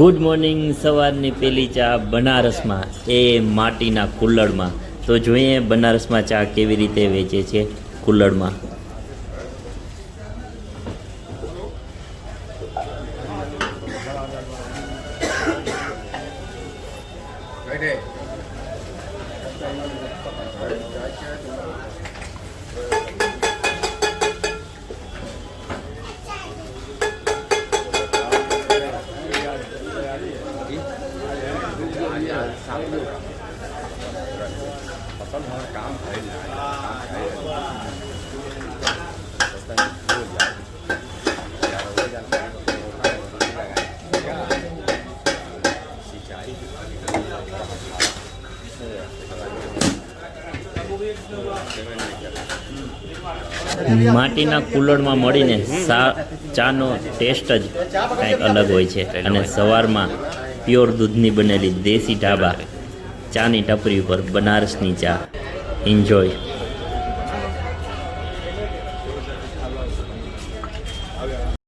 Good morning સવારની પેલી ચા બનારસમાં, એ માટીના કુલ્લડમાં. તો જોઈએ બનારસમાં ચા કેવી રીતે વેચે છે કુલ્લડમાં. માટીના કુલ્લડમાં મળીને સા ચાનો ટેસ્ટ જ કંઈક અલગ હોય છે. અને સવારમાં પ્યોર દૂધની બનેલી દેશી ઢાબા ચાની ટપરી ઉપર બનારસની ચા. એન્જોય